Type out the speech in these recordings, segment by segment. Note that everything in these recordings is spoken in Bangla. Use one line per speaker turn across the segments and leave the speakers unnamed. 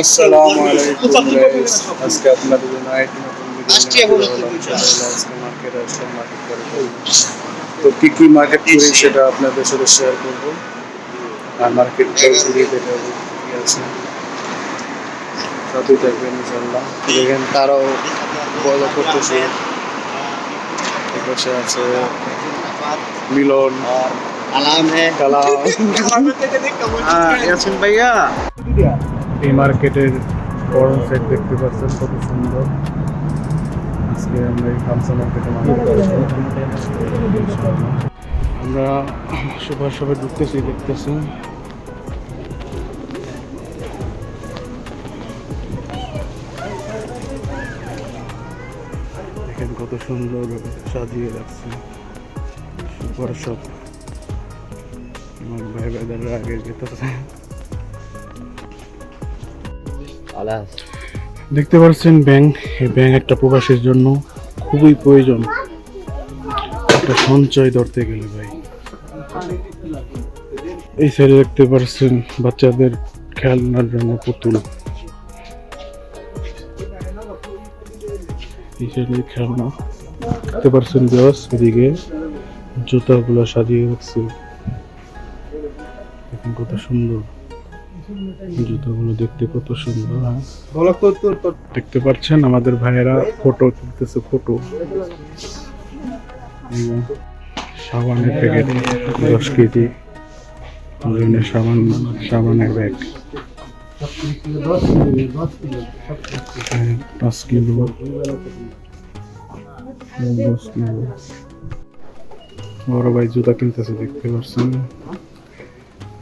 আসসালামু আলাইকুম আজকে আপনাদের জন্য আরেকটি নতুন ভিডিও আজকে মার্কেট আসলাম মার্কেট করে তো কি কি মার্কেট করি সেটা আপনাদের সাথে শেয়ার করব। আর মার্কেট ঘুরিয়ে দেখাবো কি আছে। সাথে থাকবেন ইনশাল্লাহ দেখেন তারাও বড় করতেছে। এপাশে আছে মিলন
আলাম হে
কালাম।
ইয়াসিন ভাইয়া।
এই মার্কেটের বড় সেট দেখতে পাচ্ছেন, কত সুন্দর। আজকে আমরা এই খামসা মার্কেটে আমরা সবার সবাই ঢুকতেছি, দেখতেছি। দেখেন কত সুন্দর সাজিয়ে রাখছে সুপার শপ আমার ভাই ভাইদাররা আগে যেতেছে দেখতে পাচ্ছেন ব্যাংক এই ব্যাংক একটা প্রবাসীর জন্য খুবই প্রয়োজন। একটা সঞ্চয় ধরতে গেলে ভাই। এই সাইডে দেখতে পাচ্ছেন বাচ্চাদের খেলনার জন্য পুতুল। এই সাইডে খেলনা। দেখতে পাচ্ছেন বিয়স এদিকে জুতাগুলো সাজিয়ে রাখছে। দেখুন কত সুন্দর। জুতাগুলো দেখতে কত সুন্দর হ্যাঁ? দেখতে পাচ্ছেন আমাদের ভাইয়েরা ফটো তুলতেছে ফটো সাবানের প্যাকেট দশ কেজি। সাবান সাবানের ব্যাগ। পাঁচ কিলো। দশ কিলো। বড় ভাই জুতা কিনতেছে দেখতে পাচ্ছেন?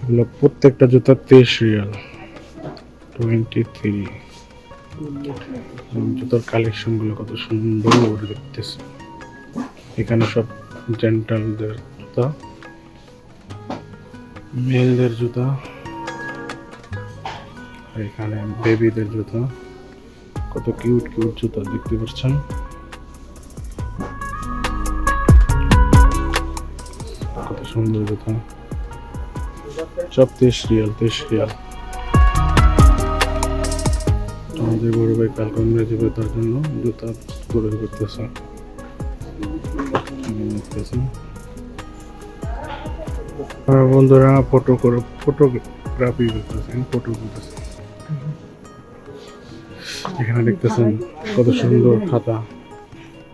এগুলো প্রত্যেকটা জুতা তেইশ রিয়াল টোয়েন্টি থ্রি জুতার কালেকশনগুলো কত সুন্দর দেখতেছে। এখানে সব জেন্টালদের জুতা মেলদের জুতা এখানে বেবিদের জুতা। কত কিউট কিউট জুতা, দেখতে পাচ্ছেন? কত সুন্দর জুতা। সব তেইশ রিয়াল তেইশ রিয়াল। আমাদের বড় ভাই কালকমরা যাবে তার জন্য জুতা করে করতেছে। বন্ধুরা, ফটো করে, ফটোগ্রাফি করতেছেন ফটো করতেছে এখানে দেখতেছেন কত সুন্দর খাতা।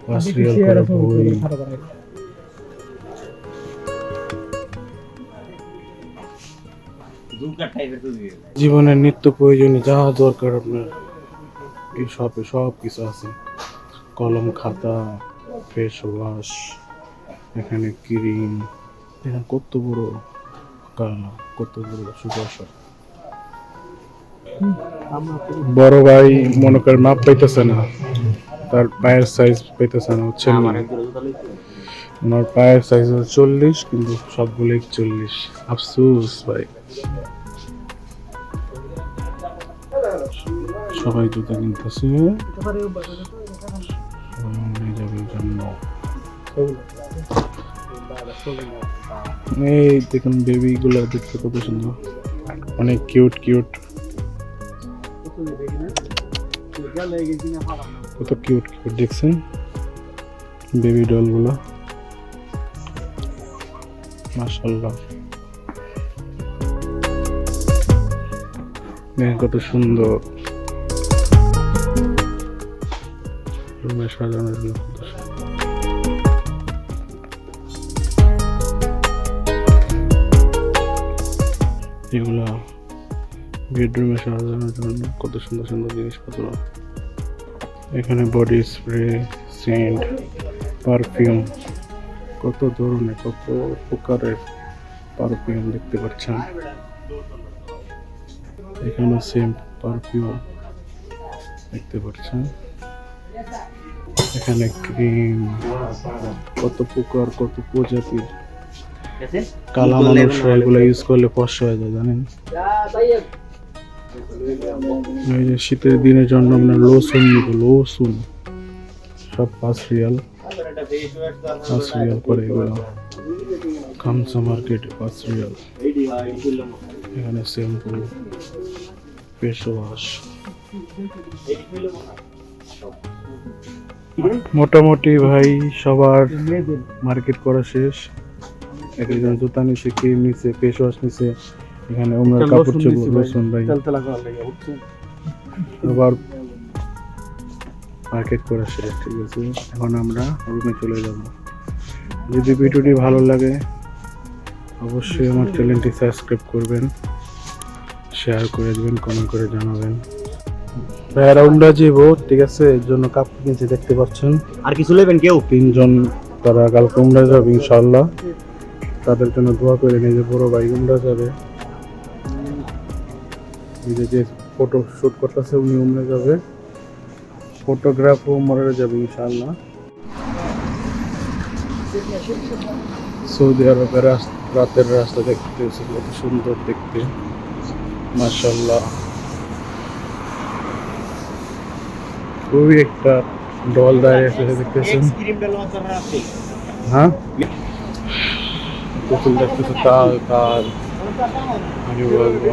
পাঁচ রিয়াল করে বই। জীবনের নিত্য প্রয়োজনীয় যা দরকার আপনার এই শপে সব কিছু আছে। কলম খাতা ফেস ওয়াশ এখানে ক্রিম এখানে কত বড় কত বড় সুপার শপ বড় ভাই মনে করে মাপ পাইতেছে না তার পায়ের সাইজ পাইতেছে না হচ্ছে। ওনার পায়ের সাইজ হচ্ছে চল্লিশ, কিন্তু সবগুলো একচল্লিশ। আফসোস ভাই। সবাই জুতা কিনতেছে। এই দেখুন বেবি গুলো দেখতে কত সুন্দর। অনেক কিউট কিউট কত কিউট কিউট দেখছেন? বেবি ডল গুলো মাশাল্লাহ দেখেন কত সুন্দর। রুমে সাজানোর জন্য কত সুন্দর। এগুলো বেডরুমে সাজানোর জন্য কত সুন্দর সুন্দর জিনিসপত্র। এখানে বডি স্প্রে, সেন্ট, পারফিউম। কত ধরনের, কত প্রকারের পারফিউম দেখতে পাচ্ছেন? এখানে সেম পারফিউম দেখতে পাচ্ছেন। এখানে ক্রিম কত প্রকার, কত প্রজাতির কালা মানুষরা এগুলো ইউজ করলে ফর্সা হয়ে যায়, জানেন? শীতের দিনের জন্য আপনার লোসুন নিব লোসুন, সব পাঁচ রিয়াল। পাঁচ রিয়াল করে এগুলো খামসা মার্কেটে পাঁচ রিয়াল এখানে শ্যাম্পু ফেস ওয়াশ মোটামুটি ভাই সবার মার্কেট করা শেষ। এক একজন জুতা নিছে ক্রিম নিছে ফেস ওয়াশ নিছে এখানে ওমরার কাপড় চোপড় রসুন ভাই। আবার মার্কেট করা শেষ ঠিক আছে? এখন আমরা রুমে চলে যাব। যদি ভিডিওটি ভালো লাগে অবশ্যই আমার চ্যানেলটি সাবস্ক্রাইব করবেন শেয়ার করে দেবেন কমেন্ট করে জানাবেন। ভাইয়ারা যাব ঠিক আছে? এর জন্য কাপ কিনছে দেখতে পাচ্ছেন?
আর কিছু নেবেন কেউ?
তিনজন তারা কালকে উমরা যাবে ইনশাল্লাহ তাদের জন্য দোয়া করে নিয়ে যে বড় ভাই উমরা যাবে। নিজে যে ফটো শ্যুট করতেছে উনি উমরা যাবে। উমরা যাবে ইনশাল্লাহ সৌদি আরবের রাস- রাতের রাস্তা দেখতে কত সুন্দর দেখতে। মাশাল্লাহ খুবই একটা ডল দাঁড়িয়ে আছে, দেখতেছেন? হ্যাঁ? গোসল দেখতেছে তাল তাল। আমি বলব